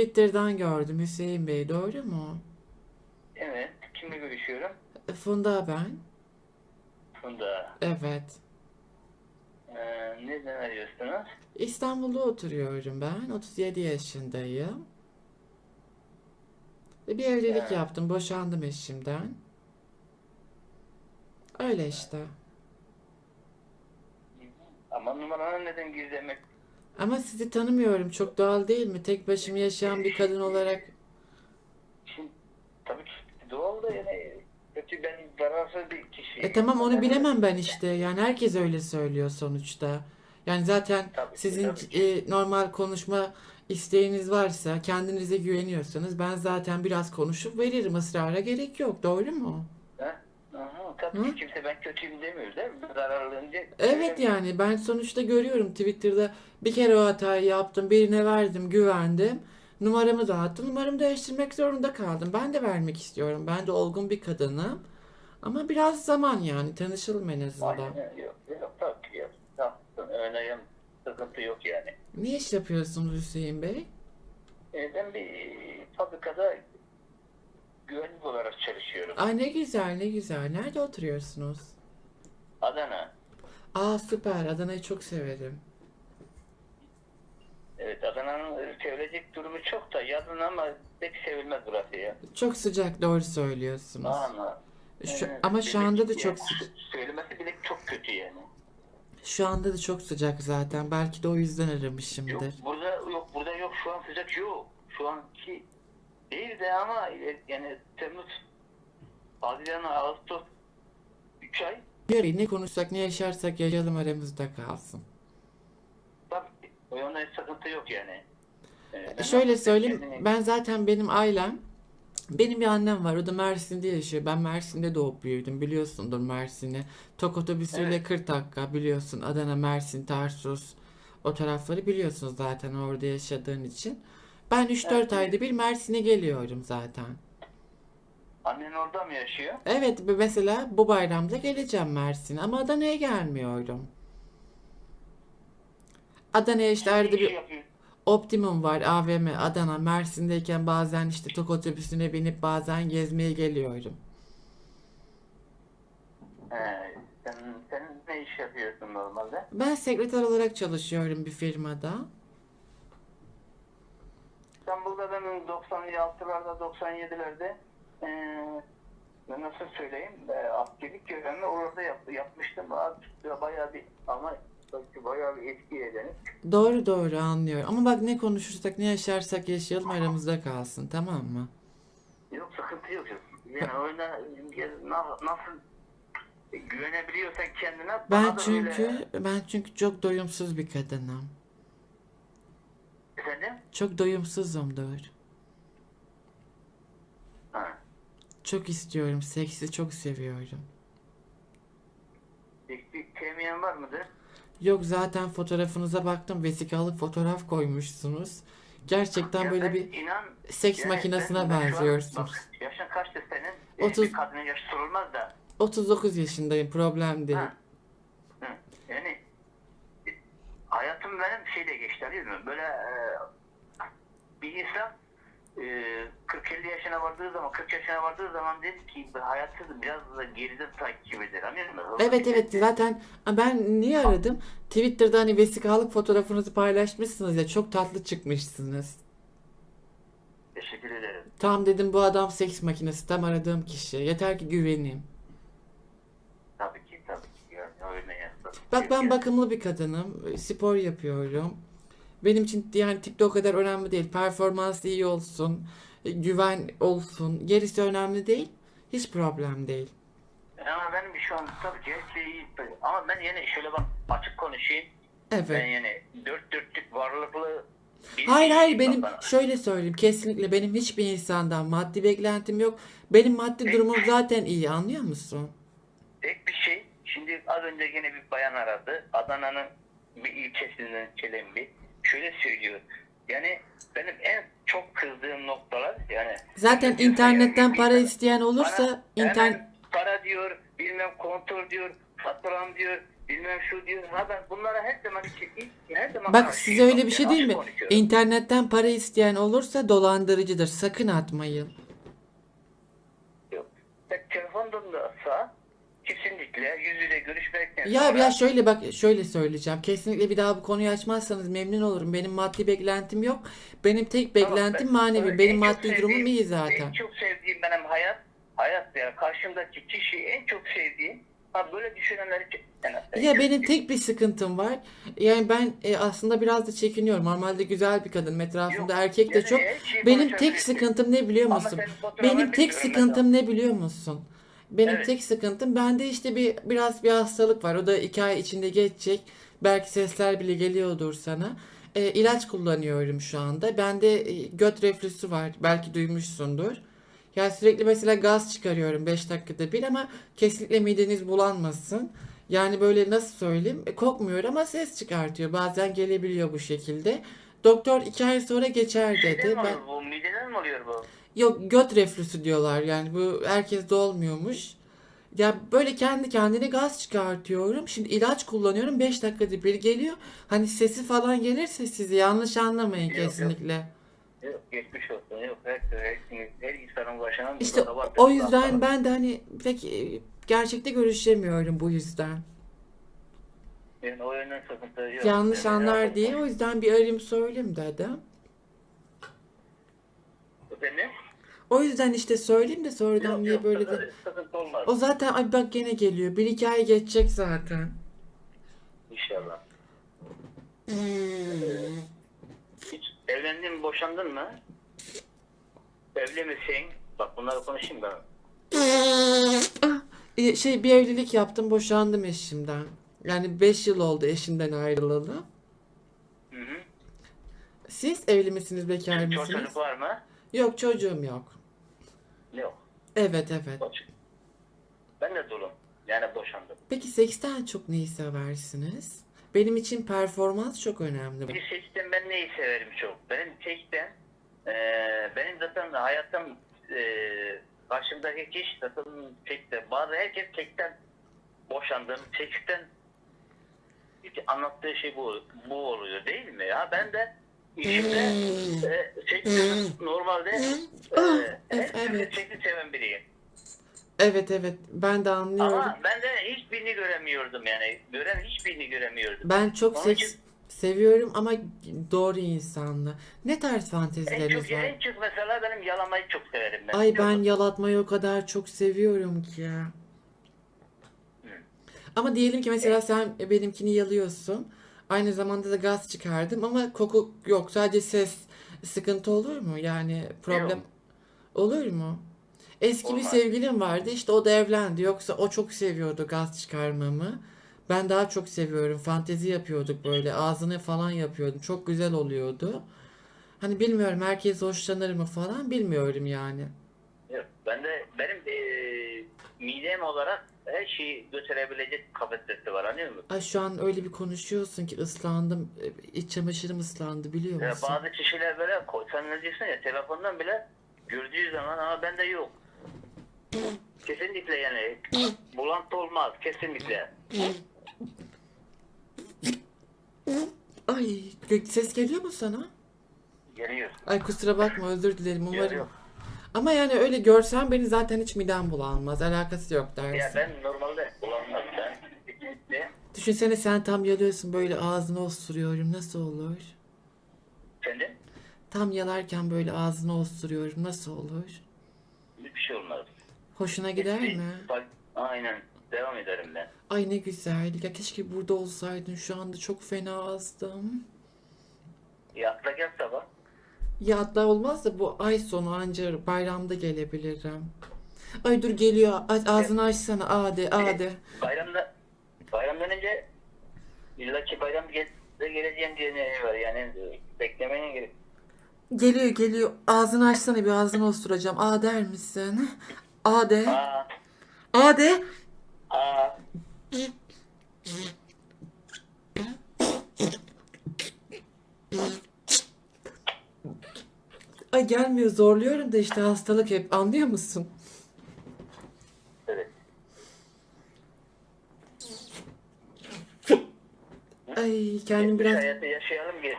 Twitter'dan gördüm Hüseyin Bey, doğru mu? Evet. Kimle görüşüyorum? Funda ben. Funda. Evet. Ee, neden arıyorsunuz? İstanbul'da oturuyorum ben. 37 yaşındayım. Bir evlilik Ha. yaptım. Boşandım eşimden. Öyle işte. Ama numaranı neden gizlemek? Ama sizi tanımıyorum. Çok doğal değil mi? Tek başıma yaşayan bir kadın olarak. Şimdi tabii ki doğal da yani kötü ben zararsız bir kişiyim. E tamam onu bilemem ben işte. Yani herkes öyle söylüyor sonuçta. Yani zaten Tabii ki, sizin tabii ki. e, normal konuşma isteğiniz varsa, kendinize güveniyorsanız ben zaten biraz konuşup veririm. Israra gerek yok. Doğru mu? Tabii Hı? ki kimse ben kötüyüm demiyor değil mi? Zararlılığınca Evet yani ben sonuçta görüyorum Twitter'da bir kere o hatayı yaptım, birine verdim, güvendim. Numaramı dağıttım, numaramı değiştirmek zorunda kaldım. Ben de vermek istiyorum. Ben de olgun bir kadınım. Ama biraz zaman yani tanışalım en azından. Aynen, yok, yok tabii ki yok. Öyle sıkıntı yok yani. Ne iş yapıyorsunuz Hüseyin Bey? Ee, ben bir fabrikada güvenlik olarak çalışıyorum. Ay ne güzel ne güzel. Nerede oturuyorsunuz? Adana. Aa süper. Adana'yı çok severim. Evet Adana'nın sevilecek durumu çok da yazın ama pek sevilmez burası ya. Çok sıcak doğru söylüyorsunuz. Ama, Şu, evet, ama şu anda da yani çok sıcak. Söylemesi bile çok kötü yani. Şu anda da çok sıcak zaten. Belki de o yüzden Yok aramışımdır. burada yok burada yok şu an sıcak yok. Şu anki değil de ama yani Temmuz, Haziran, Ağustos 3 ay Yarın ne konuşsak ne yaşarsak yaşayalım aramızda kalsın. tabii o yönden sıkıntı yok yani. Ee, ben Şöyle söyleyeyim, kendini- ben zaten benim ailem, benim bir annem var, o da Mersin'de yaşıyor. Ben Mersin'de doğup büyüdüm, biliyorsundur Mersin'i. Tok otobüsüyle Evet. 40 dakika biliyorsun, Adana, Mersin, Tarsus, o tarafları biliyorsun zaten orada yaşadığın için. Ben 3-4 Evet. ayda bir Mersin'e geliyorum zaten. Annen orada mı yaşıyor? Evet, ve mesela bu bayramda geleceğim Mersin'e ama Adana'ya gelmiyorum. Adana'ya işte arada bir? Optimum var, AVM, Adana, Mersin'deyken bazen işte tok otobüsüne binip bazen gezmeye geliyorum. He, sen, sen ne iş yapıyorsun normalde? Ben sekreter olarak çalışıyorum bir firmada. İstanbul'da ben 96'larda 97'lerde eee nasıl söyleyeyim e, askerlik görevimi orada yap, yapmıştım. Artık bayağı bir ama bayağı bir etki edelim. Doğru doğru anlıyorum. Ama bak ne konuşursak ne yaşarsak yaşayalım aramızda kalsın tamam mı? Yok sıkıntı yok. Yani öyle na- nasıl güvenebiliyorsan kendine Ben çünkü öyle- ben çünkü çok doyumsuz bir kadınım. Efendim? Çok doyumsuzumdur. Ha. Çok istiyorum, seksi çok seviyorum. Bir, bir temin var mıdır? Yok zaten fotoğrafınıza baktım vesikalık fotoğraf koymuşsunuz. Gerçekten Ya böyle bir inan seks yani makinesine ben- ben şu an- benziyorsunuz. bak, yaşın kaçtı senin? Ee, 30 Bir kadının yaşı sorulmaz da. 39 yaşındayım problem değil. Ha. Hı. Yani e, hayatım benim şeyle geçti değil mi? Böyle e, bir insan 40-50 yaşına vardığı zaman, 40 yaşına vardığı zaman dedi ki hayatı biraz da geride takip eder. Mı? Hızlı Evet evet zaten ben niye aradım? Twitter'da hani vesikalık fotoğrafınızı paylaşmışsınız ya çok tatlı çıkmışsınız. Teşekkür ederim. Tam dedim bu adam seks makinesi tam aradığım kişi. Yeter ki güveneyim. Tabii ki tabii ki. Yani öyle yani. Bak ben bakımlı bir kadınım. Spor yapıyorum. Benim için yani tip de o kadar önemli değil. Performans iyi olsun. Güven olsun. Gerisi önemli değil. Hiç problem değil. Ama benim şu an tabii şey iyi. Ama ben yine şöyle bak açık konuşayım. Ben Evet. yani dört dörtlük varlıklı Hayır hayır kişiyim benim bana. şöyle söyleyeyim kesinlikle benim hiçbir insandan maddi beklentim yok. Benim maddi durumum zaten iyi anlıyor musun? Tek bir şey, şimdi az önce yine bir bayan aradı. Adana'nın bir ilçesinden Çelembi. Şöyle söylüyor. Yani benim en çok kızdığım noktalar yani. Zaten internetten para isteyen olursa internet para diyor, bilmem kontrol diyor, faturam diyor. bilmem şu diyor. Ha ben bunlara her zaman için her zaman Bak size öyle bir şey değil mi? İnternetten para isteyen olursa dolandırıcıdır. Sakın atmayın. Yok. Tek telefondan da atsa kesinlikle yüz yüze görüşmekten Ya ya şöyle bak şöyle söyleyeceğim. Kesinlikle bir daha bu konuyu açmazsanız memnun olurum. Benim maddi beklentim yok. Benim tek beklentim ben- manevi. en Benim çok maddi sevdiğim- durumum iyi zaten. En çok sevdiğim benim hayat, hayat ya karşımdaki kişi en çok sevdiğim. Ha böyle düşünenleri en- Ya benim tek bir sıkıntım var. Yani ben e, aslında biraz da çekiniyorum. Normalde güzel bir kadın. Etrafımda Yok, erkek de yani çok. her şeyi Benim tek konuşabilirsin. sıkıntım ne biliyor Ama musun? senin fotoğrafını Benim tek sıkıntım ne biliyor musun? Benim Evet. tek sıkıntım bende işte bir biraz bir hastalık var. O da iki ay içinde geçecek. Belki sesler bile geliyordur sana. E, ilaç kullanıyorum şu anda. Bende e, göt reflüsü var. Belki duymuşsundur. Yani sürekli mesela gaz çıkarıyorum 5 dakikada bir ama kesinlikle mideniz bulanmasın. Yani böyle nasıl söyleyeyim? E, kokmuyor ama ses çıkartıyor. Bazen gelebiliyor bu şekilde. Doktor 2 ay sonra geçer Mideden dedi. mi Ben... oluyor bu? Mideden mi oluyor bu? Yok göt reflüsü diyorlar yani bu herkeste olmuyormuş. Ya böyle kendi kendine gaz çıkartıyorum. Şimdi ilaç kullanıyorum 5 dakikada bir geliyor. Hani sesi falan gelirse sizi yanlış anlamayın Yok, yok. kesinlikle. Yok geçmiş olsun. Yok her, her, her insanın başına İşte mutlaka vardır. o yüzden ben de hani pek e, gerçekte görüşemiyorum bu yüzden. Yani o yönden sıkıntı yok. Yanlış Yani anlar diye o yüzden bir arayayım söyleyeyim dedim. Efendim? O yüzden işte söyleyeyim de sonradan Yok, niye yok, böyle de. sıkıntı, sıkıntı olmaz. O zaten ay bak gene geliyor. Bir iki ay geçecek zaten. İnşallah. Hiç evlendin mi, boşandın mı? Evli misin? Bak bunları konuşayım ben. Ah, e, şey bir evlilik yaptım boşandım eşimden. Yani 5 yıl oldu eşimden ayrılalı. Hı hı. Siz evli misiniz bekar mısınız? çocuk var mı? Yok çocuğum yok. Yok. Evet evet. Çocuk. Ben de dulum. Yani boşandım. Peki seksten çok neyi seversiniz? Benim için performans çok önemli. Bir seçtim ben neyi severim çok. Benim seçtim. eee benim zaten hayatım eee karşımdaki kişi zaten çekti. Bazı herkes çekten boşandım. Hiç anlattığı şey bu, bu oluyor değil mi ya? Ben de işimde e, çektim. Normalde Ah, eee evet, her türlü evet. çekti seven biriyim. Evet evet ben de anlıyorum. Ama ben de hiçbirini göremiyordum yani. Gören hiçbirini göremiyordum. Ben çok Onun seks için- seviyorum ama doğru insanla. Ne tarz En fantezileriniz çok, var? en çok mesela benim yalamayı çok severim ben. Ay ben yalatmayı o kadar çok seviyorum ki ya. Ama diyelim ki mesela sen benimkini yalıyorsun. Aynı zamanda da gaz çıkardım ama koku yok. Sadece ses sıkıntı olur mu? Yani problem Yok. olur mu? Eski bir Olmaz. sevgilim vardı. işte o da evlendi. Yoksa o çok seviyordu gaz çıkarmamı. Ben daha çok seviyorum. Fantezi yapıyorduk böyle. Ağzını falan yapıyordum. Çok güzel oluyordu. Hani bilmiyorum herkes hoşlanır mı falan bilmiyorum yani. Yok, ben de benim eee midem olarak her şeyi götürebilecek kapasitesi var anlıyor musun? Ay şu an öyle bir konuşuyorsun ki ıslandım. E, İç çamaşırım ıslandı biliyor Ya musun? bazı kişiler böyle ko- sen ne diyorsun ya telefondan bile gördüğü zaman ama bende yok. Kesinlikle yani bulantı olmaz kesinlikle. Ay ses geliyor mu sana? Geliyor. Ay kusura bakma özür dilerim umarım. Geliyor. Ama yani öyle görsen beni zaten hiç midem bulanmaz. Alakası yok Ya dersin. ben normalde bulanmaz ben. Düşünsene sen tam yalıyorsun böyle ağzını osturuyorum nasıl olur? Efendim? Tam yalarken böyle ağzını osturuyorum nasıl olur? Hiçbir şey olmaz. Hoşuna gider Bir- mi? Bak, aynen devam ederim ben. Ay ne güzel. Ya keşke burada olsaydın. Şu anda çok fena azdım. Ya atla gel sabah. Ya hatta olmaz da bu ay sonu anca bayramda gelebilirim. Ay dur geliyor. A- Ağzını açsana. Ade, ade. Bayramda bayramdan önce illaki bayram de geleceğim diye ne var yani beklemeye gerek. Geliyor geliyor. Ağzını açsana bir ağzını osturacağım. A der misin? A de. Aa, A de. aa. Ay gelmiyor zorluyorum da işte hastalık hep anlıyor musun? Evet. Ay kendim biraz... hayatı yaşayalım ki.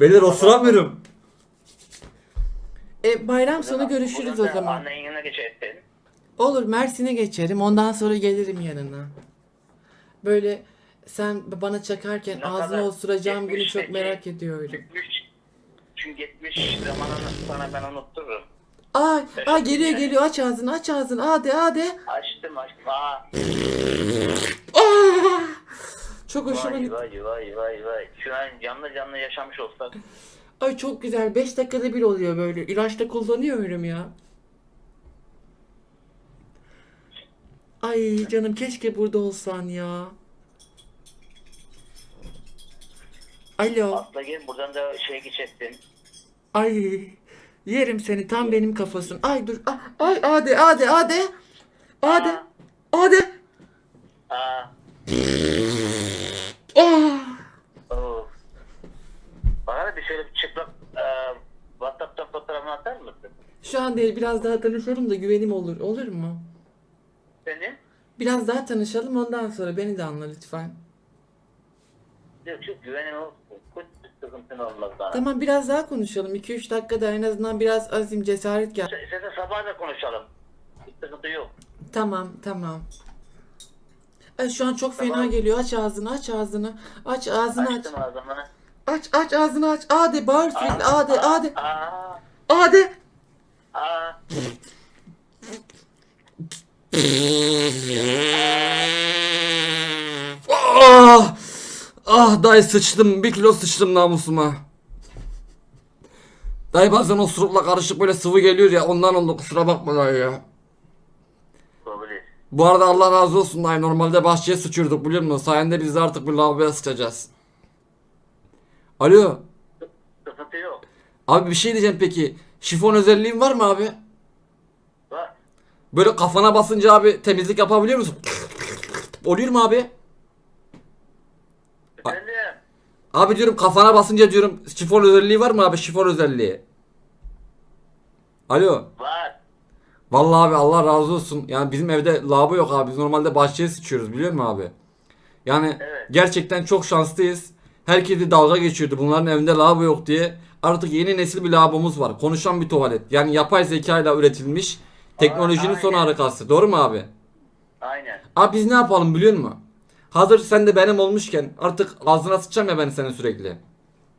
Beyler osuramıyorum. E, bayram sonu görüşürüz o zaman. Annenin yanına geçersin. Olur Mersin'e geçerim. Ondan sonra gelirim yanına. Böyle sen bana çakarken Ne ağzına kadar osuracağım günü çok merak ediyorum. Gitmiş. Çünkü gitmiş zamanını sana ben unuttururum. Ay, ay geliyor geliyor aç ağzını aç ağzını hadi hadi. Açtım açtım. Aa. Ah! Çok hoşuma Vay gitti. vay vay vay vay. Şu an canlı canlı yaşamış olsak. Ay çok güzel. 5 dakikada bir oluyor böyle. İlaçta kullanıyorum ya. Ay canım keşke burada olsan ya. Alo. Atla gel buradan da şey geçersin. Ay yerim seni tam benim kafasın. Ay dur. Ay, ay hadi hadi hadi. Hadi. Hadi. Aa. Ah. Oo. Bana da bir şöyle bir çıplak e, WhatsApp'tan fotoğrafını atar mısın? Şu an değil biraz daha tanışalım da güvenim olur. Olur mu? Senin? Biraz daha tanışalım ondan sonra beni de anla lütfen. Yok çok güvenin olsun. Sıkıntın olmaz. Tamam biraz daha konuşalım. 2-3 dakikada en azından biraz azim cesaret gel. Seninle sabah da konuşalım. Hiç sıkıntı yok. Tamam tamam. Ay şu an çok fena Tamam. geliyor. Aç ağzını aç ağzını. Aç ağzını aç. Açtım ağzımı. Aç aç ağzını aç. Hadi bağır sürekli. Hadi hadi. Aa. Hadi. Aa. Ah! Ah dayı sıçtım. Bir kilo sıçtım namusuma. Dayı bazen osurukla karışık böyle sıvı geliyor ya ondan oldu kusura bakma dayı ya. Olabilir. Bu arada Allah razı olsun dayı normalde bahçeye sıçıyorduk biliyor musun? Sayende biz de artık bir lavaboya sıçacağız. Alo. Sıkıntı yok. Abi bir şey diyeceğim peki. Şifon özelliğin var mı abi? Var. Böyle kafana basınca abi temizlik yapabiliyor musun? Oluyor mu abi? Efendim? Abi diyorum kafana basınca diyorum şifon özelliği var mı abi şifon özelliği? Alo. Var. Vallahi abi Allah razı olsun. Yani bizim evde lavabo yok abi. Biz normalde bahçeye sıçıyoruz biliyor musun abi? Yani Evet. gerçekten çok şanslıyız. Herkesi dalga geçiyordu bunların evinde lavabo yok diye. Artık yeni nesil bir lavabomuz var. Konuşan bir tuvalet. Yani yapay zeka ile üretilmiş teknolojinin son aynen. harikası. Doğru mu abi? Aynen. Abi biz ne yapalım biliyor musun? Hazır sen de benim olmuşken artık ağzına sıçacağım ya ben senin sürekli.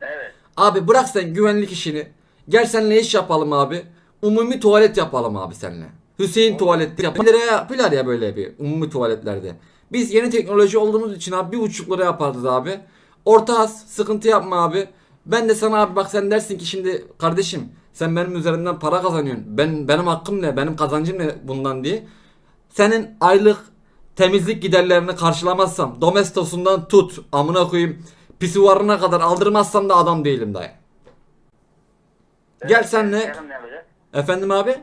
Evet. Abi bırak sen güvenlik işini. Gel seninle iş yapalım abi. Umumi tuvalet yapalım abi seninle. Hüseyin tuvalet yapar. Liraya yapıyorlar ya böyle bir umumi tuvaletlerde. Biz yeni teknoloji olduğumuz için abi bir buçuk lira yaparız abi. Orta az sıkıntı yapma abi. Ben de sana abi bak sen dersin ki şimdi kardeşim sen benim üzerimden para kazanıyorsun. Ben benim hakkım ne? Benim kazancım ne bundan diye. Senin aylık temizlik giderlerini karşılamazsam domestosundan tut amına koyayım pisuvarına kadar aldırmazsam da adam değilim dayı. Gel senle. ne olacak? Efendim abi?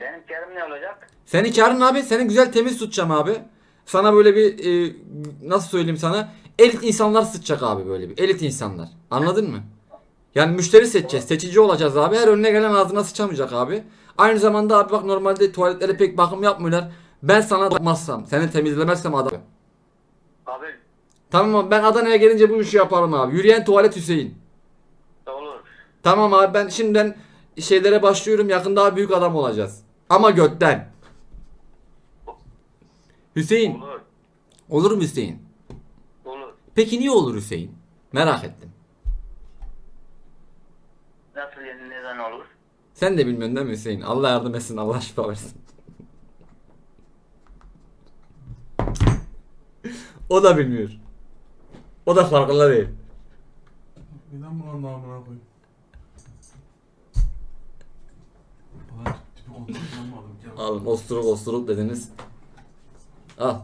Benim karım ne olacak? Senin karın abi seni güzel temiz tutacağım abi. Sana böyle bir e, nasıl söyleyeyim sana elit insanlar sıçacak abi böyle bir elit insanlar. Anladın mı? Yani müşteri seçeceğiz. Seçici olacağız abi. Her önüne gelen ağzına sıçamayacak abi. Aynı zamanda abi bak normalde tuvaletlere pek bakım yapmıyorlar. Ben sana bakmazsam, seni temizlemezsem adam. Kabul. Tamam abi ben Adana'ya gelince bu işi yaparım abi. Yürüyen tuvalet Hüseyin. Olur. Tamam abi ben şimdiden şeylere başlıyorum. Yakında daha büyük adam olacağız. Ama götten. Hüseyin. Olur. Olur mu Hüseyin? Olur. Peki niye olur Hüseyin? Merak ettim. Nasıl yani neden olur? Sen de bilmiyorsun değil mi Hüseyin? Allah yardım etsin. Allah şifa versin. O da bilmiyor. O da farkında değil. Neden bunun namına koyayım? Alın osturuk osturuk dediniz. Al.